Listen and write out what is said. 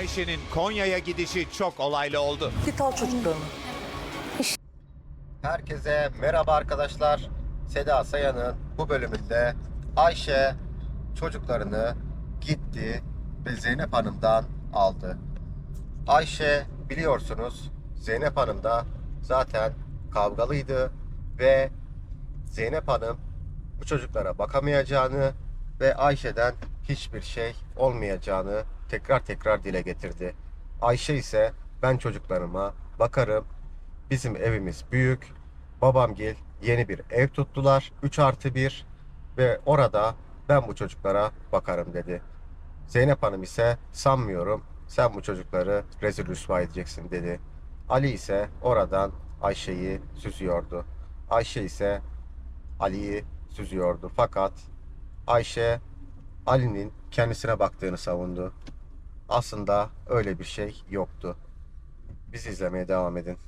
Ayşe'nin Konya'ya gidişi çok olaylı oldu. Git al çocuklarını. Herkese merhaba arkadaşlar. Seda Sayan'ın bu bölümünde Ayşe çocuklarını gitti ve Zeynep Hanım'dan aldı. Ayşe biliyorsunuz Zeynep Hanım da zaten kavgalıydı ve Zeynep Hanım bu çocuklara bakamayacağını ve Ayşe'den hiçbir şey olmayacağını tekrar tekrar dile getirdi. Ayşe ise ben çocuklarıma bakarım. Bizim evimiz büyük. Babamgil yeni bir ev tuttular. 3 artı 1 ve orada ben bu çocuklara bakarım dedi. Zeynep Hanım ise sanmıyorum sen bu çocukları rezil rüsva edeceksin dedi. Ali ise oradan Ayşe'yi süzüyordu. Ayşe ise Ali'yi süzüyordu. Fakat Ayşe Ali'nin kendisine baktığını savundu. Aslında öyle bir şey yoktu. Bizi izlemeye devam edin.